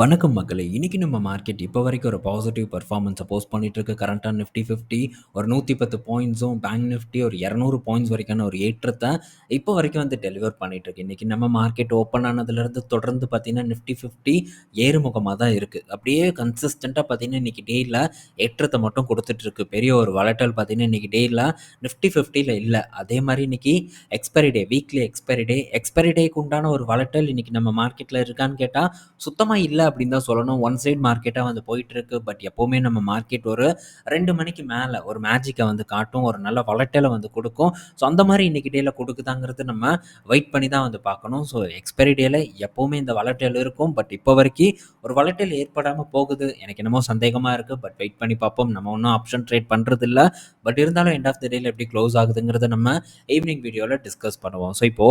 வணக்கம் மக்களே! இன்னைக்கு நம்ம மார்க்கெட் இப்போ வரைக்கும் ஒரு பாசிட்டிவ் பர்ஃபார்மன்ஸை போஸ்ட் பண்ணிகிட்ருக்கு கரண்ட்டாக நிஃப்டி 50 ஒரு 110 பாயிண்ட்ஸும், பேங்க் நிஃப்டி ஒரு 200 பாயிண்ட்ஸ் வரைக்கான ஒரு ஏற்றத்தை இப்போ வரைக்கும் வந்து டெலிவர் பண்ணிகிட்ருக்கு இன்றைக்கி நம்ம மார்க்கெட் ஓப்பன் ஆனதுலேருந்து தொடர்ந்து பார்த்தீங்கன்னா, நிஃப்டி ஃபிஃப்டி ஏறுமுகமாக தான் இருக்குது அப்படியே கன்சிஸ்டண்ட்டாக பார்த்தீங்கன்னா, இன்னைக்கு டேயில் ஏற்றத்தை மட்டும் கொடுத்துட்ருக்கு பெரிய ஒரு வளட்டல் பார்த்தீங்கன்னா, இன்னைக்கு டேயில் நிஃப்டி ஃபிஃப்டியில் இல்லை அதே மாதிரி இன்றைக்கி expiry day, weekly expiry day. Expiry டேக்கு உண்டான ஒரு வளட்டல் இன்றைக்கி நம்ம மார்க்கெட்டில் இருக்கான்னு கேட்டால் சுத்தமாக இல்லை அப்படின்னு தான் சொல்லணும். ஒன் சைட் மார்க்கெட்டாக வந்து போயிட்டுருக்கு. பட் எப்போவுமே நம்ம மார்க்கெட் ஒரு ரெண்டு மணிக்கு மேலே ஒரு மேஜிக்கை வந்து காட்டும். ஒரு நல்ல வளட்டலை வந்து கொடுக்கும் ஸோ அந்த மாதிரி இன்னைக்கு டேயில் கொடுக்குதாங்கிறது நம்ம வெயிட் பண்ணி தான் வந்து பார்க்கணும். ஸோ எக்ஸ்பைரி டேயில் எப்போவுமே இந்த வளட்டல் இருக்கும். பட் இப்போ வரைக்கும் ஒரு வளட்டல் ஏற்படாமல் போகுது. எனக்கு என்னமோ சந்தேகமாக இருக்குது பட் வெயிட் பண்ணி பார்ப்போம். நம்ம ஒன்றும் ஆப்ஷன் ட்ரேட் பண்ணுறதில்ல பட் இருந்தாலும் எண்ட் ஆஃப் த டேயில் எப்படி க்ளோஸ் ஆகுதுங்கிறத நம்ம ஈவினிங் வீடியோவில் டிஸ்கஸ் பண்ணுவோம். ஸோ இப்போ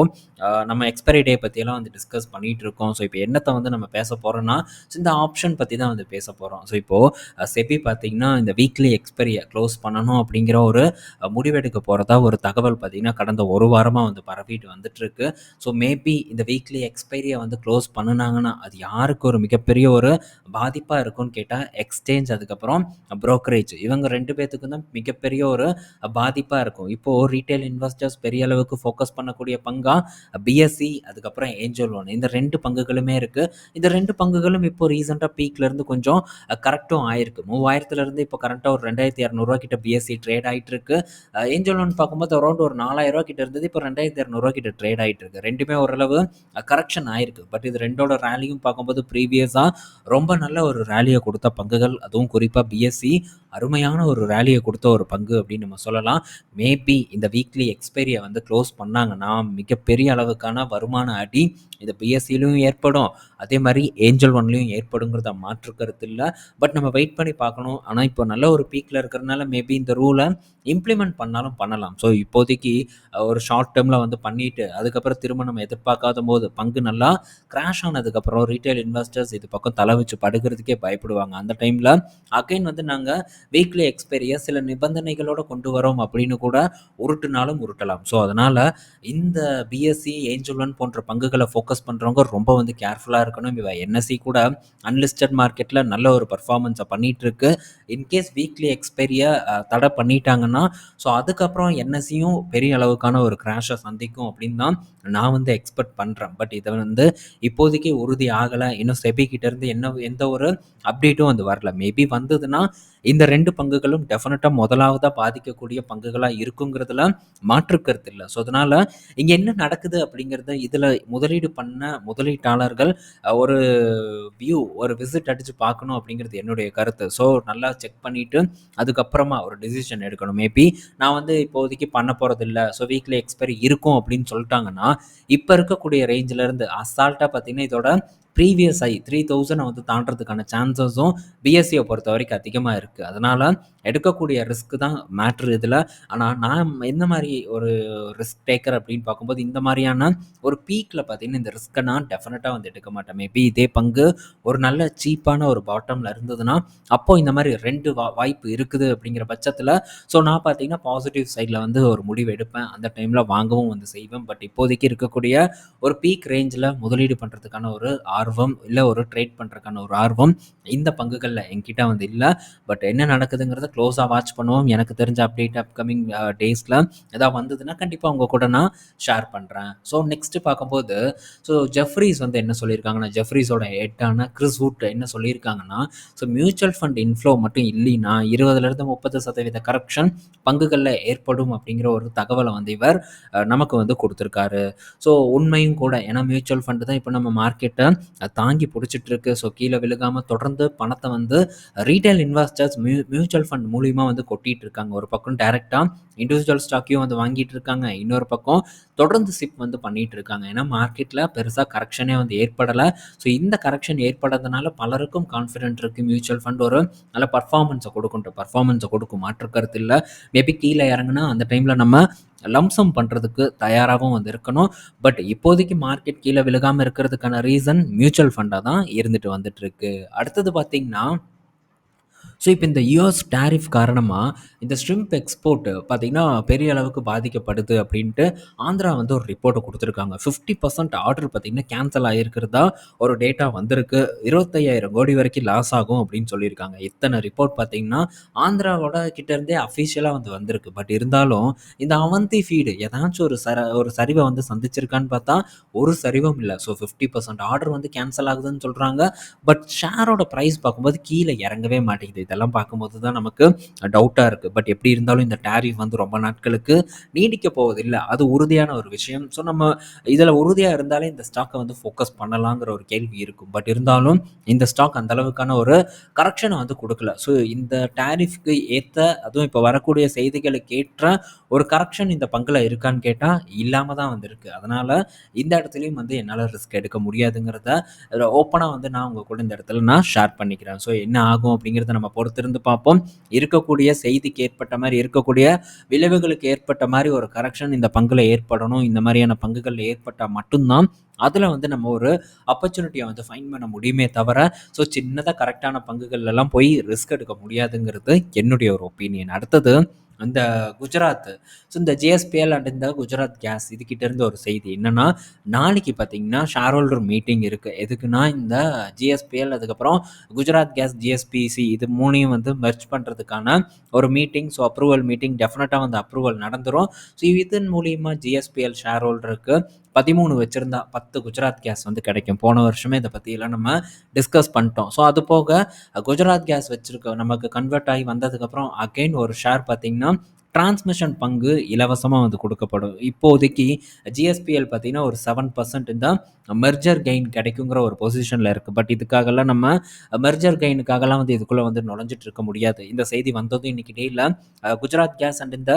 நம்ம எக்ஸ்பைரி டே பற்றியெல்லாம் வந்து டிஸ்கஸ் பண்ணிகிட்டு இருக்கோம். ஸோ இப்போ என்னத்தை வந்து நம்ம பேச போகிறோன்னா ஸோ இந்த ஆப்ஷன் பத்தி தான் வந்து பேச போறோம். ஸோ இப்போ செபி பார்த்திங்கன்னா இந்த வீக்லி எக்ஸ்பைரிய க்ளோஸ் பண்ணணும் அப்படிங்கிற ஒரு முடிவெடுக்க போறதா ஒரு தகவல் பார்த்திங்கன்னா கடந்த ஒரு வாரமா வந்து பரவிட்டு வந்துட்டுருக்கு. ஸோ மேபி இந்த வீக்லி எக்ஸ்பைரிய வந்து க்ளோஸ் பண்ணுனாங்கன்னா, அது யாருக்கு ஒரு மிகப்பெரிய ஒரு பாதிப்பா இருக்கும்னு கேட்டா, எக்ஸ்சேஞ்ச் அதுக்கப்புறம் புரோக்கரேஜ் இவங்க ரெண்டு பேர்த்துக்கும் தான் மிகப்பெரிய ஒரு பாதிப்பா இருக்கும். இப்போ ரீட்டைல் இன்வெஸ்டர்ஸ் பெரிய அளவுக்கு ஃபோக்கஸ் பண்ணக்கூடிய பங்கா பிஎஸ்சி அதுக்கப்புறம் ஏஞ்சல் ஒன் இந்த ரெண்டு பங்குகளுமே இருக்கு. இந்த ரெண்டு பங்குகள் பங்குகளும் இப்போ ரீசெண்டாக பீக்லேருந்து கொஞ்சம் கரெக்டும் ஆயிருக்கு. மூவாயிரத்துலேருந்து இப்போ கரெக்டாக ஒரு ரெண்டாயிரத்தி இரநூறுவா கிட்ட பிஎஸ்சி ட்ரேட் ஆகிட்டு இருக்கு. ஏஞ்சல் லோன் பார்க்கும்போது அரௌண்ட் ஒரு நாலாயிரரூவா கிட்ட இருந்தது. இப்போ ரெண்டாயிரத்தி இரநூறுவா கிட்ட ட்ரேட் ஆயிட்டு இருக்கு. ரெண்டுமே ஓரளவு கரெக்ஷன் ஆயிருக்கு. பட் இது ரெண்டோட ரேலியும் பார்க்கும்போது ப்ரீவியஸாக ரொம்ப நல்ல ஒரு ரேலியை கொடுத்த பங்குகள். அதுவும் குறிப்பாக பிஎஸ்சி அருமையான ஒரு ரேலியை கொடுத்த ஒரு பங்கு அப்படின்னு நம்ம சொல்லலாம். மேபி இந்த வீக்லி எக்ஸ்பைரியை வந்து க்ளோஸ் பண்ணாங்கன்னா, மிகப்பெரிய அளவுக்கான வருமான அடி இந்த பிஎஸ்சிலையும் ஏற்படும். அதே மாதிரி ஏஞ்சல் ஒன்லையும் ஏற்படுங்கிறத மாற்று கருத்து பட் நம்ம வெயிட் பண்ணி பார்க்கணும். ஆனால் இப்போ நல்ல ஒரு பீக்கில் இருக்கிறனால மேபி இந்த ரூலை இம்ப்ளிமெண்ட் பண்ணாலும் பண்ணலாம். ஸோ இப்போதைக்கு ஒரு ஷார்ட் டேர்மில் வந்து பண்ணிட்டு, அதுக்கப்புறம் திரும்ப நம்ம எதிர்பார்க்காத போது பங்கு நல்லா கிராஷ் ஆனதுக்கப்புறம் ரீட்டெயில் இன்வெஸ்டர்ஸ் இது பக்கம் தலை வச்சு படுக்கிறதுக்கே பயப்படுவாங்க. அந்த டைமில் அகைன் வந்து நாங்கள் வீக்லி எக்ஸ்பைரிய சில நிபந்தனைகளோடு கொண்டு வரோம் அப்படின்னு கூட உருட்டுனாலும் உருட்டலாம். ஸோ அதனால் இந்த பிஎஸ்சி ஏஞ்சல் ஒன் போன்ற பங்குகளை ஃபோக்கஸ் பண்ணுறவங்க ரொம்ப வந்து கேர்ஃபுல்லாக இருக்கணும். இவ என்எஸ்சி கூட அன்லிஸ்டட் மார்க்கெட்டில் நல்ல ஒரு பர்ஃபார்மன்ஸை பண்ணிகிட்ருக்கு இன்கேஸ் வீக்லி எக்ஸ்பெரிய தடை பண்ணிட்டாங்கன்னா, ஸோ அதுக்கப்புறம் என்எஸ்சியும் பெரிய அளவுக்கான ஒரு கிராஷை சந்திக்கும் அப்படின்னு தான் நான் வந்து எக்ஸ்பெக்ட் பண்ணுறேன் பட் இதை வந்து இப்போதைக்கு உறுதி ஆகலை இன்னும் செபி கிட்டேருந்து என்ன எந்த ஒரு அப்டேட்டும் வந்து வரல. மேபி வந்ததுன்னா, இந்த ரெண்டு பங்குகளும் டெஃபினட்டாக முதலாவதாக பாதிக்கக்கூடிய பங்குகளாக இருக்குங்கிறதுல மாற்று கருத்து ஸோ அதனால் இங்கே என்ன நடக்குது அப்படிங்கிறத இதில் முதலீடு பண்ண முதலீட்டாளர்கள் ஒரு வியூ ஒரு விசிட் அடித்து பார்க்கணும் அப்படிங்கிறது என்னுடைய கருத்து. ஸோ நல்லா செக் பண்ணிவிட்டு அதுக்கப்புறமா ஒரு டிசிஷன் எடுக்கணும். மேபி நான் வந்து இப்போதைக்கு பண்ண போறதில்ல. ஸோ வீக்லி எக்ஸ்பைரி இருக்கும் அப்படின்னு சொல்லிட்டாங்கன்னா இப்போ இருக்கக்கூடிய ரேஞ்சிலேருந்து அசால்ட்டாக பார்த்தீங்கன்னா, இதோட ப்ரீவியஸ் ஐ த்ரீ தௌசண்ட் வந்து தாண்டுறதுக்கான சான்சஸும் பொறுத்த வரைக்கும் அதிகமாக இருக்குது அதனால் எடுக்கக்கூடிய ரிஸ்க் தான் மேட்ரு இதில் ஆனால் நான் எந்த மாதிரி ஒரு ரிஸ்க் டேக்கர் அப்படின்னு பார்க்கும்போது, இந்த மாதிரியான ஒரு பீக்கில் பார்த்தீங்கன்னா, இந்த ரிஸ்க்கை நான் டெஃபினட்டாக வந்து எடுக்க மாட்டேன். மேபி இதே பங்கு ஒரு நல்ல சீப்பான ஒரு பாட்டமில் இருந்ததுன்னா, அப்போது இந்த மாதிரி ரெண்டு வா வாய்ப்பு இருக்குது அப்படிங்கிற பட்சத்தில் ஸோ நான் பார்த்தீங்கன்னா, பாசிட்டிவ் சைடில் வந்து ஒரு முடிவு எடுப்பேன். அந்த டைமில் வாங்கவும் வந்து செய்வேன். பட் இப்போதைக்கு இருக்கக்கூடிய ஒரு பீக் ரேஞ்சில் முதலீடு பண்ணுறதுக்கான ஒரு ஆர்வம், இல்லை ஒரு ட்ரேட் பண்ணுறக்கான ஒரு ஆர்வம் இந்த பங்குகளில் என்கிட்ட வந்து இல்லை பட் என்ன நடக்குதுங்கிறத க்ளோஸாக வாட்ச் பண்ணுவோம். எனக்கு தெரிஞ்ச அப்டேட் அப்கமிங் டேஸில் டேஸ்ல ஏதாவது வந்ததுன்னா, கண்டிப்பாக உங்கள் கூட நான் ஷேர் பண்ணுறேன் ஸோ நெக்ஸ்ட்டு பார்க்கும்போது, ஸோ ஜெஃப்ரீஸ் வந்து என்ன சொல்லியிருக்காங்கன்னா, ஜெஃப்ரீஸோட ஹெட்டான கிறிஸ் வுட் என்ன சொல்லியிருக்காங்கன்னா, ஸோ மியூச்சுவல் ஃபண்ட் இன்ஃப்ளோ மட்டும் இல்லைன்னா 20லிருந்து 30% கரெக்ஷன் பங்குகளில் ஏற்படும் அப்படிங்கிற ஒரு தகவலை வந்து இவர் நமக்கு வந்து கொடுத்துருக்காரு ஸோ உண்மையும் கூட. ஏன்னா மியூச்சுவல் ஃபண்டு தான் இப்போ நம்ம மார்க்கெட்டை தாங்கி பிடிச்சிட்டு இருக்கு. ஸோ கீழே விழுகாமல் தொடர்ந்து பணத்தை வந்து retail investors mu mutual fund மூலியமாக வந்து கொட்டிட்டு இருக்காங்க. ஒரு பக்கம் டேரெக்டாக இண்டிவிஜுவல் ஸ்டாக்கையும் வந்து வாங்கிட்டு இருக்காங்க. இன்னொரு பக்கம் தொடர்ந்து சிப் வந்து பண்ணிட்டு இருக்காங்க. ஏன்னா மார்க்கெட்டில் பெருசாக கரெக்ஷனே வந்து ஏற்படலை ஸோ இந்த கரெக்ஷன் ஏற்படாதனால பலருக்கும் கான்ஃபிடென்ட் இருக்குது மியூச்சுவல் ஃபண்ட் ஒரு நல்ல பர்ஃபார்மன்ஸை கொடுக்கும் பர்ஃபார்மன்ஸை கொடுக்கும். மாற்று கருத்து மேபி கீழே இறங்குனா அந்த டைமில் நம்ம லம்சம் பண்ணுறதுக்கு தயாராகவும் வந்து இருக்கணும். பட் இப்போதைக்கு மார்க்கெட் கீழே விழுகாமல் இருக்கிறதுக்கான ரீசன் மியூச்சுவல் ஃபண்டாக தான் இருந்துட்டு வந்துட்டு இருக்கு. அடுத்தது பார்த்தீங்கன்னா ஸோ இப்போ இந்த யூஎஸ் டேரிஃப் காரணமாக இந்த ஸ்ட்ரிம்ப் எக்ஸ்போர்ட் பார்த்தீங்கன்னா, பெரிய அளவுக்கு பாதிக்கப்படுது அப்படின்ட்டு ஆந்திரா வந்து ஒரு ரிப்போர்ட்டை கொடுத்துருக்காங்க ஃபிஃப்டி பர்சன்ட் ஆர்டர் பார்த்தீங்கன்னா, கேன்சல் ஆயிருக்கிறதா ஒரு டேட்டா வந்திருக்கு. 25,000 கோடி வரைக்கும் லாஸ் ஆகும் அப்படின்னு சொல்லியிருக்காங்க. இத்தனை ரிப்போர்ட் பார்த்தீங்கன்னா, ஆந்திராவோட கிட்டேருந்தே இருந்தே வந்து வந்திருக்கு. பட் இருந்தாலும், இந்த அவந்தி ஃபீடு ஏதாச்சும் ஒரு சர ஒரு சரிவை வந்து சந்திச்சிருக்கான்னு பார்த்தா, ஒரு சரிவும் இல்லை ஸோ 50% ஆர்டர் வந்து கேன்சல் ஆகுதுன்னு சொல்கிறாங்க பட் ஷேரோட ப்ரைஸ் பார்க்கும்போது கீழே இறங்கவே மாட்டேங்குது. இதெல்லாம் பார்க்கும்போது தான் நமக்கு டவுட்டாக இருக்குது பட் எப்படி இருந்தாலும் இந்த டேரிஃப் வந்து ரொம்ப நாட்களுக்கு நீடிக்க போவதில்லை அது உறுதியான ஒரு விஷயம். ஸோ நம்ம இதில் உறுதியாக இருந்தாலே இந்த ஸ்டாக்கை வந்து ஃபோக்கஸ் பண்ணலாங்கிற ஒரு கேள்வி இருக்கும். பட் இருந்தாலும் இந்த ஸ்டாக் அந்த அளவுக்கான ஒரு கரெக்ஷனை வந்து கொடுக்கல ஸோ இந்த டாரிஃப்க்கு ஏற்ற அதுவும் இப்போ வரக்கூடிய செய்திகளுக்கு ஏற்ற ஒரு கரெக்ஷன் இந்த பங்குல இருக்கான்னு கேட்டால் இல்லாமல் தான் வந்திருக்கு அதனால் இந்த இடத்துலையும் வந்து என்னால் ரிஸ்க் எடுக்க முடியாதுங்கிறத ஓப்பனாக வந்து நான் உங்கள் கூட இந்த இடத்துல நான் ஷேர் பண்ணிக்கிறேன். ஸோ என்ன ஆகும் அப்படிங்கிறத நம்ம பொறுத்திருந்து பார்ப்போம். இருக்கக்கூடிய செய்திக்கு ஏற்பட்ட மாதிரி இருக்கக்கூடிய விளைவுகளுக்கு ஏற்பட்ட மாதிரி ஒரு கரெக்ஷன் இந்த பங்குல ஏற்படணும். இந்த மாதிரியான பங்குகளில் ஏற்பட்டால் மட்டும்தான் அதில் வந்து நம்ம ஒரு ஆப்பர்ச்சுனிட்டியை வந்து ஃபைன் பண்ண முடியுமே தவிர, ஸோ சின்னதாக கரெக்டான பங்குகள்லலாம் போய் ரிஸ்க் எடுக்க முடியாதுங்கிறது என்னுடைய ஒரு ஒப்பீனியன். அடுத்தது இந்த குஜராத். ஸோ இந்த ஜிஎஸ்பிஎல் அண்ட் இந்த குஜராத் கேஸ் இதுக்கிட்ட இருந்து ஒரு செய்தி என்னென்னா நாளைக்கு பார்த்தீங்கன்னா, ஷேர் ஹோல்டர் மீட்டிங் இருக்குது எதுக்குன்னா, இந்த ஜிஎஸ்பிஎல் அதுக்கப்புறம் குஜராத் கேஸ், ஜிஎஸ்பிசி இது மூணையும் வந்து மெர்ச் பண்ணுறதுக்கான ஒரு மீட்டிங். ஸோ அப்ரூவல் மீட்டிங் டெஃபினட்டாக வந்து அப்ரூவல் நடந்துரும். ஸோ இதன் மூலியமாக ஜிஎஸ்பிஎல் ஷேர் ஹோல்டருக்கு பதிமூணு வச்சுருந்தா பத்து குஜராத் கேஸ் வந்து கிடைக்கும். போன வருஷமே இதை பற்றியெல்லாம் நம்ம டிஸ்கஸ் பண்ணிட்டோம். ஸோ அது போக குஜராத் கேஸ் வச்சுருக்க நமக்கு கன்வெர்ட் ஆகி வந்ததுக்கப்புறம் அகைன் ஒரு ஷேர் பார்த்திங்கன்னா டிரான்ஸ்மிஷன் பங்கு இலவசமாக வந்து கொடுக்கப்படும் இப்போதைக்கு ஜிஎஸ்பிஎல் பார்த்தீங்கன்னா, ஒரு செவன் பர்சன்ட் இந்த மெர்ஜர் கெயின் கிடைக்குங்கிற ஒரு பொசிஷனில் இருக்குது பட் இதுக்காகலாம் நம்ம மெர்ஜர் கெயினுக்காகலாம் வந்து இதுக்குள்ளே வந்து நுழைஞ்சிட்டு இருக்க முடியாது. இந்த செய்தி வந்ததும் இன்னைக்கு டேல குஜராத் கேஸ் அண்ட் இந்த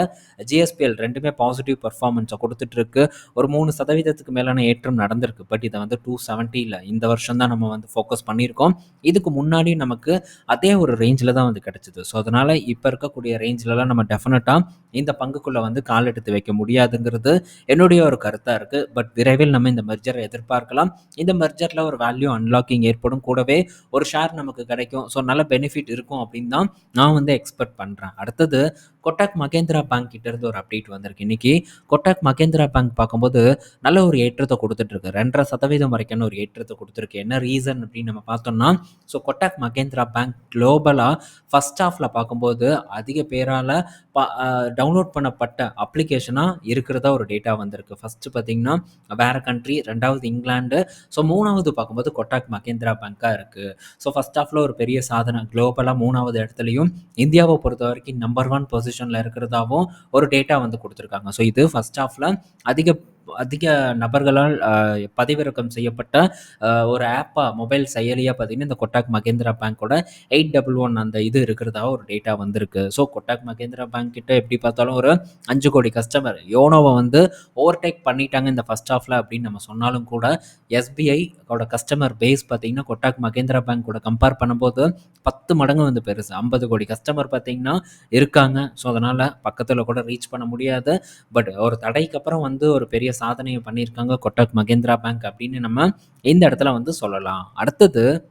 ஜிஎஸ்பிஎல் ரெண்டுமே பாசிட்டிவ் பர்ஃபார்மன்ஸை கொடுத்துட்ருக்கு ஒரு மூணு சதவீதத்துக்கு மேலான ஏற்றம் நடந்திருக்கு. பட் இதை வந்து 270ல இந்த வருஷம் தான் நம்ம வந்து ஃபோக்கஸ் பண்ணியிருக்கோம். இதுக்கு முன்னாடி நமக்கு அதே ஒரு ரேஞ்சில் தான் வந்து கிடச்சிது ஸோ அதனால் இப்போ இருக்கக்கூடிய ரேஞ்சிலலாம் நம்ம டெஃபினட்டாக இந்த பங்குக்குள்ள வந்து கால் எடுத்து வைக்க முடியாதுங்கிறது என்னுடைய ஒரு கருத்தா இருக்கு. பட் விரைவில் நம்ம இந்த மெர்ஜரை எதிர்பார்க்கலாம். இந்த மெர்ஜர்ல ஒரு வேல்யூ அன்லாக்கிங் ஏற்படும். கூடவே ஒரு ஷேர் நமக்கு கிடைக்கும். ஸோ நல்ல பெனிஃபிட் இருக்கும் அப்படின்னு தான் நான் வந்து எக்ஸ்பெக்ட் பண்றேன். அடுத்தது கொட்டாக் மகேந்திரா பேங்க் கிட்டேருந்து ஒரு அப்டேட் வந்திருக்கு. இன்னைக்கு கொட்டாக் மகேந்திரா பேங்க் பார்க்கும்போது நல்ல ஒரு ஏற்றத்தை கொடுத்துட்ருக்கு ரெண்டரை சதவீதம் வரைக்கும் ஒரு ஏற்றத்தை கொடுத்துருக்கு என்ன ரீசன் அப்படின்னு நம்ம பார்த்தோம்னா, ஸோ கொட்டாக் மகேந்திரா பேங்க் குளோபலாக ஃபர்ஸ்ட் ஹாஃப்ல பார்க்கும்போது அதிக பேரால் டவுன்லோட் பண்ணப்பட்ட அப்ளிகேஷனாக இருக்கிறதா ஒரு டேட்டா வந்திருக்கு. ஃபஸ்ட்டு பார்த்தீங்கன்னா, வேற கண்ட்ரி, ரெண்டாவது இங்கிலாந்து, ஸோ மூணாவது பார்க்கும்போது கொட்டாக் மகேந்திரா பேங்க்காக இருக்குது ஸோ ஃபஸ்ட் ஹாஃப்ல ஒரு பெரிய சாதனை. குளோபலா 3வது இடத்துலயும், இந்தியாவ பொறுத்தவரைக்கும் நம்பர் ஒன் பொசிஷன் பொசிஷனில் இருக்கிறதாவும் ஒரு டேட்டா வந்து கொடுத்துருக்காங்க. ஸோ இது ஃபர்ஸ்ட் ஆஃப்ல அதிக அதிக நபர்களால் பதிவிறக்கம் செய்யப்பட்ட ஒரு ஆப்பாக மொபைல் செயலியாக பார்த்தீங்கன்னா, இந்த கொட்டாக் மகேந்திரா பேங்க்கோட எயிட் டபுள் ஒன் அந்த இது இருக்கிறதா ஒரு டேட்டா வந்திருக்கு. ஸோ கொட்டாக் மகேந்திரா பேங்க் கிட்ட எப்படி பார்த்தாலும் ஒரு அஞ்சு கோடி கஸ்டமர் யோனோவை வந்து ஓவர்டேக் பண்ணிட்டாங்க இந்த ஃபர்ஸ்ட் ஹாஃப்ல அப்படின்னு நம்ம சொன்னாலும் கூட, எஸ்பிஐ ஓட கஸ்டமர் பேஸ் பார்த்தீங்கன்னா, கொட்டாக் மகேந்திரா பேங்க் கூட கம்பேர் பண்ணும்போது 10 மடங்கு வந்து பெருசு. ஐம்பது கோடி கஸ்டமர் பார்த்தீங்கன்னா இருக்காங்க. ஸோ அதனால் பக்கத்தில் கூட ரீச் பண்ண முடியாது. பட் ஒரு தடைக்கு அப்புறம் வந்து ஒரு பெரிய சாதனையை பண்ணியிருக்காங்க கொட்டக் மகேந்திரா பேங்க் அப்படின்னு நம்ம இந்த இடத்துல வந்து சொல்லலாம். அடுத்தது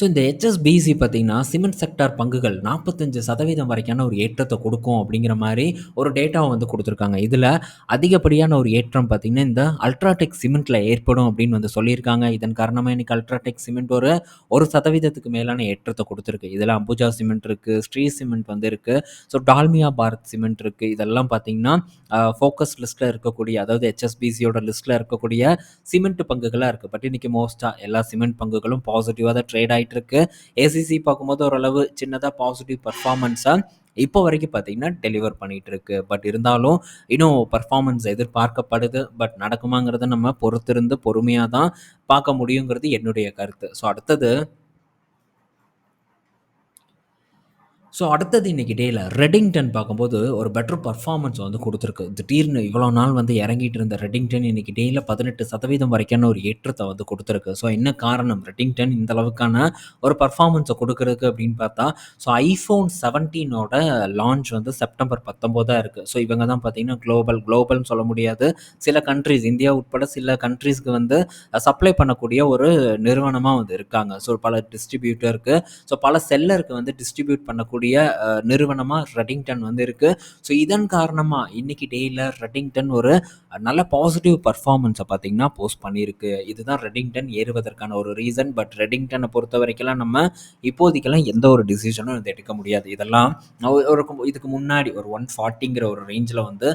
ஸோ இந்த ஹெச்எஸ்பிசி பார்த்தீங்கன்னா, சிமெண்ட் செக்டார் பங்குகள் 45% வரைக்கான ஒரு ஏற்றத்தை கொடுக்கும் அப்படிங்கிற மாதிரி ஒரு டேட்டாவை வந்து கொடுத்துருக்காங்க. இதில் அதிகப்படியான ஒரு ஏற்றம் பார்த்தீங்கன்னா, இந்த அல்ட்ராடெக் சிமெண்ட்டில் ஏற்படும் அப்படின்னு வந்து சொல்லியிருக்காங்க. இதன் காரணமாக இன்றைக்கி அல்ட்ராடெக் சிமெண்ட் ஒரு ஒரு சதவீதத்துக்கு மேலான ஏற்றத்தை கொடுத்துருக்கு. இதில் அம்புஜா சிமெண்ட் இருக்குது ஸ்ரீ சிமெண்ட் வந்து இருக்குது ஸோ டால்மியா பாரத் சிமெண்ட் இருக்குது இதெல்லாம் பார்த்தீங்கன்னா, ஃபோக்கஸ் லிஸ்ட்டில் இருக்கக்கூடிய அதாவது ஹெச்எஸ்பிசியோட லிஸ்ட்டில் இருக்கக்கூடிய சிமெண்ட் பங்குகளாக இருக்குது பட் இன்னைக்கு மோஸ்ட்டாக எல்லா சிமெண்ட் பங்குகளும் பாசிட்டிவாக தான் ட்ரேட் இருக்கு. ஏசிசி பார்க்கும்போது ஓரளவு சின்னதாக பாசிட்டிவ் பர்ஃபார்மன்ஸாக இப்போ வரைக்கும் பார்த்தீங்கன்னா, டெலிவர் பண்ணிட்டு இருக்கு. பட் இருந்தாலும் இன்னும் பர்ஃபார்மன்ஸ் எதிர்பார்க்கப்படுது. பட் நடக்குமாங்கிறத நம்ம பொறுத்திருந்து பொறுமையாக தான் பார்க்க முடியுங்கிறது என்னுடைய கருத்து. ஸோ அடுத்தது ஸோ அடுத்தது இன்னைக்கு டேயில் ரெடிங்டன் பார்க்கும்போது ஒரு பெட்டர் பர்ஃபார்மன்ஸ் வந்து கொடுத்துருக்கு. திடீர்னு இவ்வளோ நாள் வந்து இறங்கிட்டு இருந்த ரெடிங்டன் இன்றைக்கி டேயில் பதினெட்டு சதவீதம் வரைக்கான ஒரு ஏற்றத்தை வந்து கொடுத்துருக்கு. ஸோ என்ன காரணம்? ரெடிங்டன் இந்த அளவுக்கான ஒரு பர்ஃபார்மன்ஸை கொடுக்குறதுக்கு அப்படின்னு பார்த்தா ஸோ ஐஃபோன் செவன்டீனோட லான்ச் வந்து செப்டம்பர் பத்தொம்போதாக இருக்குது ஸோ இவங்க தான் பார்த்தீங்கன்னா குளோபல் குளோபல்னு சொல்ல முடியாது. சில கண்ட்ரிஸ் இந்தியா உட்பட சில கண்ட்ரீஸ்க்கு வந்து சப்ளை பண்ணக்கூடிய ஒரு நிறுவனமாக வந்து இருக்காங்க. ஸோ பல டிஸ்ட்ரிபியூட்டருக்கு ஸோ பல செல்லருக்கு வந்து டிஸ்ட்ரிபியூட் பண்ணக்கூடிய நிறுவனமாக ரெட்டிங்டன் வந்து இருக்குது ஸோ இதன் காரணமாக இன்னைக்கு டேயில் ரெட்டிங்டன் ஒரு நல்ல பாசிட்டிவ் பர்ஃபார்மன்ஸை பார்த்தீங்கன்னா போஸ்ட் பண்ணியிருக்கு. இதுதான் ரெட்டிங்டன் ஏறுவதற்கான ஒரு ரீசன் பட் ரெட்டிங்டனை பொறுத்த வரைக்கும்லாம் நம்ம இப்போதைக்கெல்லாம் எந்த ஒரு டிசிஷனும் இதை எடுக்க முடியாது. இதெல்லாம் ஒரு ஒரு இதுக்கு முன்னாடி ஒரு ஒன் ஃபார்ட்டிங்கிற ஒரு ரேஞ்சில் வந்து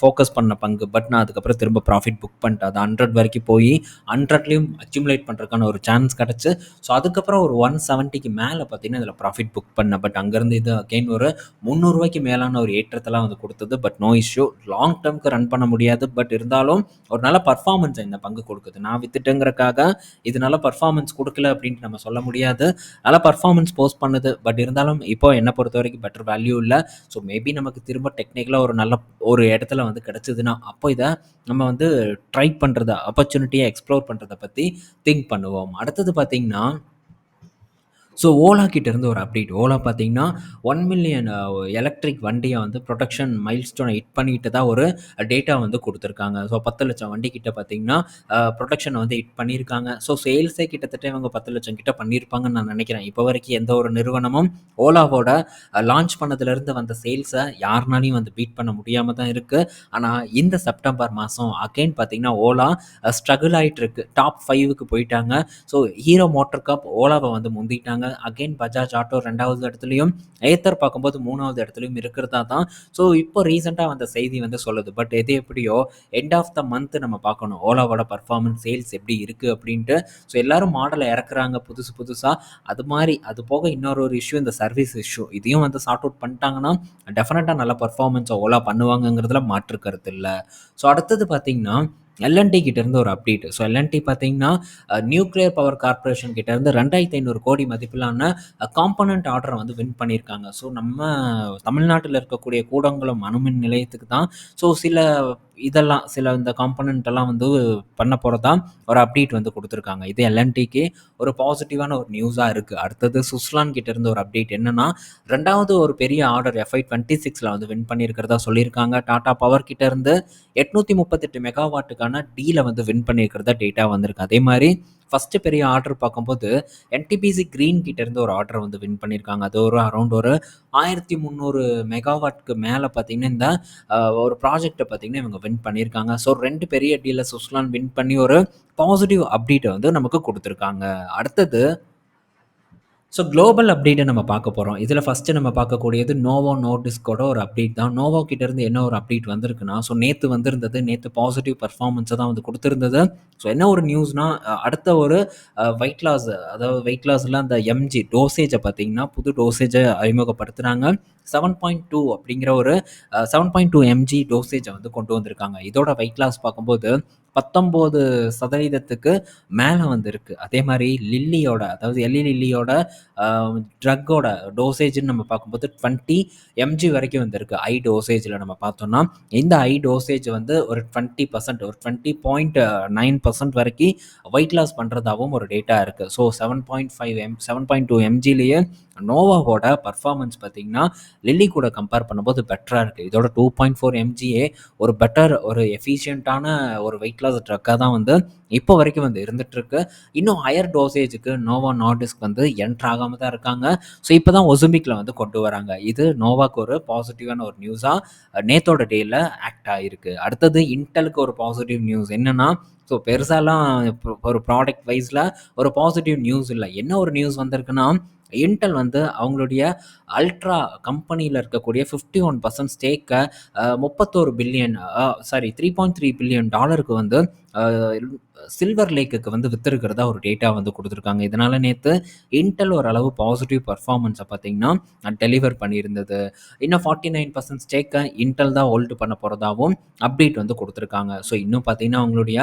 ஃபோக்கஸ் பண்ண பங்கு. பட் நான் அதுக்கப்புறம் திரும்ப ப்ராஃபிட் புக் பண்ணிட்டேன். அது ஹண்ட்ரட் வரைக்கும் போய் ஹண்ட்ரட்லேயும் அக்யூமுலேட் பண்ணுறதுக்கான ஒரு சான்ஸ் கிடச்சி. ஸோ அதுக்கப்புறம் ஒரு ஒன் செவன்ட்டிக்கு மேலே பார்த்தீங்கன்னா இதில் ப்ராஃபிட் புக் பண்ணேன். பட் அங்கே அங்கேருந்து இது அகெயின் ஒரு முந்நூறுரூவாய்க்கு மேலான ஒரு ஏற்றத்தெல்லாம் வந்து கொடுத்தது. பட் நோ இஷ்யூ லாங் டேர்ம்க்கு ரன் பண்ண முடியாது. பட் இருந்தாலும் ஒரு நல்ல பர்ஃபார்மன்ஸை இந்த பங்கு கொடுக்குது. நான் வித்துட்டுங்கிறக்காக இது நல்ல பர்ஃபார்மன்ஸ் கொடுக்கல அப்படின்ட்டு நம்ம சொல்ல முடியாது. நல்ல பர்ஃபார்மன்ஸ் போஸ்ட் பண்ணுது. பட் இருந்தாலும் இப்போ என்னை பொறுத்த வரைக்கும் பெட்டர் வேல்யூ இல்லை. ஸோ மேபி நமக்கு திரும்ப டெக்னிக்கலாக ஒரு நல்ல ஒரு இடத்துல வந்து கிடச்சிதுன்னா அப்போ இதை நம்ம வந்து ட்ரை பண்ணுறத ஆப்பர்ச்சுனிட்டியை எக்ஸ்ப்ளோர் பண்ணுறத பற்றி திங்க் பண்ணுவோம். அடுத்தது பார்த்திங்கன்னா ஸோ ஓலா கிட்டேருந்து ஒரு அப்டேட் ஓலா பார்த்தீங்கன்னா ஒன் மில்லியன் எலக்ட்ரிக் வண்டியை வந்து ப்ரொடக்ஷன் மைல்ஸ்டோனை ஹிட் பண்ணிட்டு தான் ஒரு டேட்டா வந்து கொடுத்துருக்காங்க. ஸோ பத்து லட்சம் வண்டி கிட்ட பார்த்தீங்கன்னா uh, ப்ரொடக்ஷனை வந்து ஹிட் பண்ணியிருக்காங்க. ஸோ சேல்ஸே கிட்டத்தட்ட இவங்க பத்து லட்சம் கிட்ட பண்ணியிருப்பாங்கன்னு நான் நினைக்கிறேன். இப்போ வரைக்கும் எந்த ஒரு நிறுவனமும் ஓலாவோட லான்ச் uh, பண்ணதுலேருந்து வந்த சேல்ஸை யாருனாலையும் வந்து பீட் பண்ண முடியாமல் தான் இருக்குது ஆனால் இந்த செப்டம்பர் மாதம் அகைன் பார்த்தீங்கன்னா ஓலா ஸ்ட்ரகிள் ஆகிட்டு இருக்கு. டாப் ஃபைவுக்கு போயிட்டாங்க. ஸோ ஹீரோ மோட்டர் கப் ஓலாவை வந்து முந்திட்டாங்க. அகெயின் பஜாஜ் ஆட்டோ ரெண்டாவது இடத்துலையும் ஏத்தர் பார்க்கும்போது மூணாவது இடத்துலையும் இருக்கிறதா தான். ஸோ இப்போ ரீசெண்டாக வந்த செய்தி வந்து சொல்லுது. பட் எது எப்படியோ எண்ட் ஆஃப் த மந்த் நம்ம பார்க்கணும். ஓலாவோட பர்ஃபார்மன்ஸ் சேல்ஸ் எப்படி இருக்குது அப்படின்ட்டு. ஸோ எல்லாரும் மாடலை இறக்குறாங்க புதுசு புதுசாக அது மாதிரி அது போக இன்னொரு ஒரு இஷ்யூ இந்த சர்வீஸ் இஷ்யூ இதையும் வந்து சார்ட் அவுட் பண்ணிட்டாங்கன்னா டெஃபினட்டாக நல்ல பர்ஃபார்மன்ஸை ஓலா பண்ணுவாங்கங்கிறதுல மாற்று கருத்து இல்லை. ஸோ அடுத்தது பார்த்தீங்கன்னா எல்என்டி கிட்டேருந்து ஒரு update so L and T பார்த்தீங்கன்னா நியூக்ளியர் பவர் கார்பரேஷன் கிட்டேருந்து ரெண்டாயிரத்தி ஐநூறு கோடி மதிப்பிலான காம்பனண்ட் ஆர்டரை வந்து வின் பண்ணியிருக்காங்க. ஸோ நம்ம தமிழ்நாட்டில் இருக்கக்கூடிய கூடங்குளம் அணுமின் நிலையத்துக்கு தான். ஸோ சில இதெல்லாம் சில இந்த காம்பனண்ட் எல்லாம் வந்து பண்ண போகிறதா ஒரு அப்டேட் வந்து கொடுத்துருக்காங்க. இது எல்என்டிக்கு ஒரு பாசிட்டிவான ஒரு நியூஸாக இருக்குது அடுத்தது சுஸ்லான் கிட்டேருந்து ஒரு அப்டேட் என்னன்னா ரெண்டாவது ஒரு பெரிய ஆர்டர் எஃப்ஐ டுவெண்ட்டி சிக்ஸில் வந்து வின் பண்ணியிருக்கிறதா சொல்லியிருக்காங்க. டாடா பவர் கிட்டேருந்து எட்நூற்றி முப்பத்தெட்டு மெகாவாட்டுக்கான டீலை வந்து வின் பண்ணியிருக்கிறதா டேட்டா வந்திருக்கு. அதே மாதிரி ஃபஸ்ட்டு பெரிய ஆர்டர் பார்க்கும்போது என்டிபிசி க்ரீன் கிட்டேருந்து ஒரு ஆர்டர் வந்து வின் பண்ணியிருக்காங்க. அது ஒரு அரௌண்ட் ஒரு ஆயிரத்தி முந்நூறு மெகாவாட்க்கு மேலே பார்த்தீங்கன்னா இந்த ஒரு ப்ராஜெக்டை பார்த்தீங்கன்னா இவங்க வின் பண்ணியிருக்காங்க. ஸோ ரெண்டு பெரிய டீலர் சுஸ்லான் வின் பண்ணி ஒரு பாசிட்டிவ் அப்டேட்டை வந்து நமக்கு கொடுத்துருக்காங்க. அடுத்தது ஸோ குளோபல் அப்டேட்டை நம்ம பார்க்க போகிறோம் இதில் ஃபஸ்ட்டு நம்ம பார்க்கக்கூடியது நோவோ நோட்டிஸ்கோட ஒரு அப்டேட் தான். நோவோ கிட்டேருந்து என்ன ஒரு அப்டேட் வந்திருக்குன்னா ஸோ நேற்று வந்திருந்தது நேற்று பாசிட்டிவ் பர்ஃபார்மன்ஸை தான் வந்து கொடுத்துருந்தது. ஸோ என்ன ஒரு நியூஸ்னால் அடுத்த ஒரு வெயிட் லாஸ் அதாவது வெயிட் லாஸில் அந்த எம்ஜி டோசேஜை பார்த்தீங்கன்னா புது டோசேஜை அறிமுகப்படுத்துகிறாங்க செவன் பாயிண்ட் டூ அப்படிங்கிற ஒரு செவன் பாயிண்ட் டூ எம்ஜி டோசேஜை வந்து கொண்டு வந்திருக்காங்க. இதோட வெயிட் லாஸ் பார்க்கும்போது பத்தொம்போது சதவீதத்துக்கு மேலே வந்திருக்கு. அதே மாதிரி லில்லியோட அதாவது எல்லி லில்லியோட ட்ரக்கோட டோசேஜ்னு நம்ம பார்க்கும்போது டுவெண்ட்டி எம்ஜி வரைக்கும் வந்திருக்கு. ஐ டோசேஜில் நம்ம பார்த்தோம்னா இந்த ஐ டோசேஜ் வந்து ஒரு டுவெண்ட்டி பர்சன்ட் ஒரு டுவெண்ட்டி பாயிண்ட் நைன் பர்சன்ட் வரைக்கும் வெயிட் லாஸ் பண்ணுறதாகவும் ஒரு டேட்டா இருக்குது so seven point five M seven point two எம்ஜிலேயே நோவாவோட பர்ஃபார்மன்ஸ் பார்த்தீங்கன்னா லில்லி கூட கம்பேர் பண்ணும்போது பெட்டராக இருக்குது இதோட டூ பாயிண்ட் ஃபோர் எம்ஜிஏ ஒரு பெட்டர் ஒரு எஃபிஷியண்ட்டான ஒரு வெயிட் லாஸ் ட்ரக்காக தான் வந்து இப்போ வரைக்கும் வந்து இருந்துகிட்ருக்கு இன்னும் ஹையர் டோசேஜுக்கு நோவா நார்டிஸ்க் வந்து என்ட்ரு ஆகாமல் தான் இருக்காங்க. ஸோ இப்போ தான் ஒசுமிக்கில் வந்து கொண்டு வராங்க. இது நோவாக்கு ஒரு பாசிட்டிவான ஒரு நியூஸாக நேத்தோட டேயில் ஆக்ட் ஆகிருக்கு அடுத்தது இன்டலுக்கு ஒரு பாசிட்டிவ் நியூஸ் என்னென்னா ஸோ பெருசாலாம் ஒரு ப்ராடக்ட் வைஸில் ஒரு பாசிட்டிவ் நியூஸ் இல்லை. என்ன ஒரு நியூஸ் வந்திருக்குன்னா இன்டெல் வந்து அவங்களுடைய அல்ட்ரா கம்பெனியில் இருக்கக்கூடிய ஃபிஃப்டி ஒன் பர்சன்ட் ஸ்டேக்கை முப்பத்தோரு billion sorry three point three billion டாலருக்கு வந்து சில்வர் லேக்குக்கு வந்து வித்திருக்கிறதா ஒரு டேட்டா வந்து கொடுத்துருக்காங்க. இதனால் நேற்று இன்டெல் ஓரளவு பாசிட்டிவ் பர்ஃபார்மன்ஸை பார்த்தீங்கன்னா டெலிவர் பண்ணியிருந்தது. இன்னும் ஃபார்ட்டி நைன் பர்சன்ட் ஸ்டேக்கை இன்டெல் தான் ஹோல்டு பண்ண போகிறதாவும் அப்டேட் வந்து கொடுத்துருக்காங்க. ஸோ இன்னும் பார்த்தீங்கன்னா அவங்களுடைய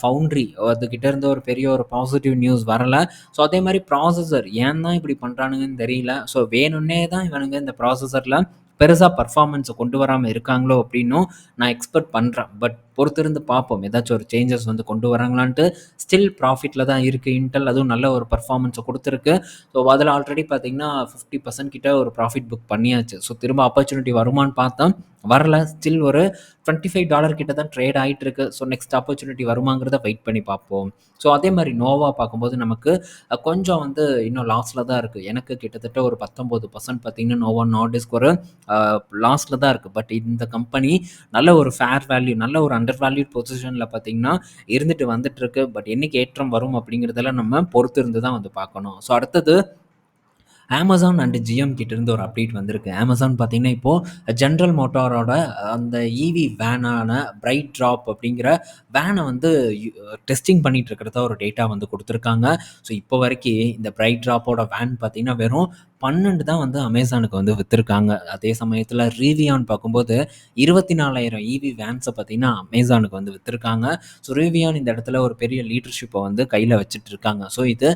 ஃபவுண்ட்ரி அதுக்கிட்ட இருந்து ஒரு பெரிய ஒரு பாசிட்டிவ் நியூஸ் வரல. ஸோ அதே மாதிரி ப்ராசஸர் ஏன் தான் இப்படி பண்ணுறானுங்கன்னு தெரியல. ஸோ வேணும்னே தான் இவனுங்க இந்த ப்ராசஸரில் பெருசாக பர்ஃபார்மன்ஸை கொண்டு வராமல் இருக்காங்களோ அப்படின்னும் நான் எக்ஸ்பெக்ட் பண்ணுறேன் பட் பொறுத்திருந்து பார்ப்போம். ஏதாச்சும் ஒரு சேஞ்சஸ் வந்து கொண்டு வராங்களான்ட்டு ஸ்டில் ப்ராஃபிட்டில் தான் இருக்குது இன்டெல் அதுவும் நல்ல ஒரு பர்ஃபார்மன்ஸை கொடுத்துருக்கு. ஸோ அதில் ஆல்ரெடி பார்த்தீங்கன்னா ஃபிஃப்டி பர்சன்ட் கிட்ட ஒரு ப்ராஃபிட் புக் பண்ணியாச்சு. ஸோ திரும்ப ஆப்பர்ச்சுனிட்டி வருமானு பார்த்தோம். வரல. ஸ்டில் ஒரு டுவெண்ட்டி ஃபைவ் டாலர் கிட்ட தான் ட்ரேட் ஆகிட்டு இருக்கு ஸோ நெக்ஸ்ட் ஆப்பர்ச்சுனிட்டி வருமாங்கிறத வெயிட் பண்ணி பார்ப்போம். ஸோ அதே மாதிரி நோவா பார்க்கும்போது நமக்கு கொஞ்சம் வந்து இன்னும் லாஸில் தான் இருக்குது எனக்கு கிட்டத்தட்ட ஒரு பத்தொம்போது பர்சன்ட் பார்த்தீங்கன்னா நோவா நார்டிஸ்க்கு ஒரு லாஸில் தான் இருக்குது பட் இந்த கம்பெனி நல்ல ஒரு ஃபேர் வேல்யூ நல்ல ஒரு அண்டர் வேல்யூட் பொசிஷனில் பார்த்தீங்கன்னா இருந்துட்டு வந்துட்டு இருக்கு பட் என்னைக்கு ஏற்றம் வரும் அப்படிங்கிறதெல்லாம் நம்ம பொறுத்து இருந்து தான் வந்து பார்க்கணும். ஸோ அடுத்தது அமேசான் அண்ட் ஜிஎம் கிட்டேருந்து ஒரு அப்டேட் வந்திருக்கு. அமேசான் பார்த்தீங்கன்னா இப்போது ஜென்ரல் மோட்டாரோட அந்த இவி வேனான பிரைட் ட்ராப் அப்படிங்கிற வேனை வந்து டெஸ்டிங் பண்ணிகிட்டு இருக்கிறதா ஒரு டேட்டா வந்து கொடுத்துருக்காங்க. ஸோ இப்போ வரைக்கும் இந்த பிரைட் ட்ராப்போட வேன் பார்த்தீங்கன்னா வெறும் பன்னெண்டு தான் வந்து அமேசானுக்கு வந்து விற்றுருக்காங்க அதே சமயத்தில் ரீவியான் பார்க்கும்போது இருபத்தி நாலாயிரம் இவி வேன்ஸை பார்த்தீங்கன்னா அமேசானுக்கு வந்து விற்றுருக்காங்க ஸோ ரீவியான் இந்த இடத்துல ஒரு பெரிய லீடர்ஷிப்பை வந்து கையில் வச்சுட்டு இருக்காங்க ஸோ இது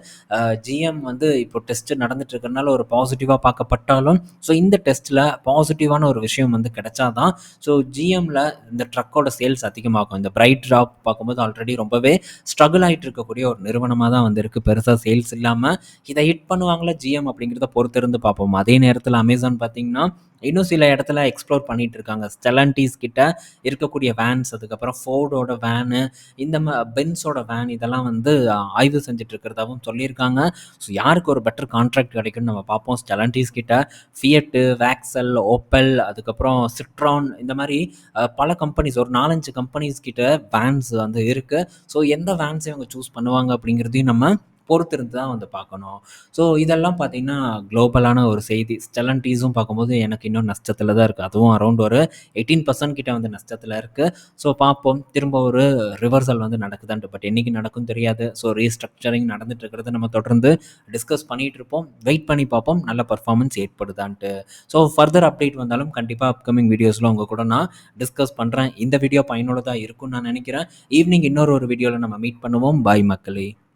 ஜிஎம் வந்து இப்போ டெஸ்ட் நடந்துட்டு இருக்கிறனால ஒரு பாசிட்டிவாக பார்க்கப்பட்டாலும் ஸோ இந்த டெஸ்ட்டில் பாசிட்டிவான ஒரு விஷயம் வந்து கிடைச்சாதான் ஸோ ஜிஎம்மில் இந்த ட்ரக்கோட சேல்ஸ் அதிகமாகும். இந்த பிரைட் ட்ராப் பார்க்கும்போது ஆல்ரெடி ரொம்பவே ஸ்ட்ரகிள் ஆகிட்டு இருக்கக்கூடிய ஒரு நிறுவனமாக தான் வந்து இருக்குது பெருசாக சேல்ஸ் இல்லாமல் இதை ஹிட் பண்ணுவாங்களா ஜிஎம் அப்படிங்கிறத பொறுத்து இருந்து பார்ப்போம். அதே நேரத்தில் அமேசான் பார்த்தீங்கன்னா இன்னும் சில இடத்துல எக்ஸ்ப்ளோர் பண்ணிட்டு இருக்காங்க. ஸ்டெலன்டீஸ் கிட்ட இருக்கக்கூடிய வேன்ஸ் அதுக்கப்புறம் ஃபோர்டோட வேனு இந்த பென்ஸோட வேன் இதெல்லாம் வந்து ஆய்வு செஞ்சுட்டு இருக்கிறதாவும் சொல்லியிருக்காங்க. ஸோ யாருக்கு ஒரு பெட்டர் கான்ட்ராக்ட் கிடைக்கும்னு நம்ம பார்ப்போம். ஸ்டெலன்டீஸ் கிட்ட ஃபியட்டு வேக்சல் ஓப்பல் அதுக்கப்புறம் சிட்ரான் இந்த மாதிரி பல கம்பெனிஸ் ஒரு நாலஞ்சு கம்பெனிஸ் கிட்ட வேன்ஸ் வந்து இருக்குது ஸோ எந்த வேன்ஸை இவங்க சூஸ் பண்ணுவாங்க அப்படிங்கிறதையும் நம்ம பொறுத்திருந்து தான் வந்து பார்க்கணும். ஸோ இதெல்லாம் பார்த்தீங்கன்னா குளோபலான ஒரு செய்தி. ஸ்டெலன்டீஸும் பார்க்கும்போது எனக்கு இன்னும் நஷ்டத்தில் தான் இருக்குது அதுவும் அரௌண்ட் ஒரு எயிட்டீன் பர்சன்ட் கிட்ட வந்து நஷ்டத்தில் இருக்குது ஸோ பார்ப்போம். திரும்ப ஒரு ரிவர்சல் வந்து நடக்குதான்ட்டு. பட் என்றைக்கு நடக்கும் தெரியாது. ஸோ ரீஸ்ட்ரக்சரிங் நடந்துட்டு இருக்கிறத நம்ம தொடர்ந்து டிஸ்கஸ் பண்ணிகிட்டு இருப்போம். வெயிட் பண்ணி பார்ப்போம். நல்ல பர்ஃபார்மன்ஸ் ஏற்படுதான்ட்டு. ஸோ ஃபர்தர் அப்டேட் வந்தாலும் கண்டிப்பாக அப்கமிங் வீடியோஸில் உங்கள் கூட நான் டிஸ்கஸ் பண்ணுறேன் இந்த வீடியோ பயனுள்ளதாக இருக்கும்னு நான் நினைக்கிறேன். ஈவினிங் இன்னொரு ஒரு வீடியோவில் நம்ம மீட் பண்ணுவோம். பாய் மக்களே.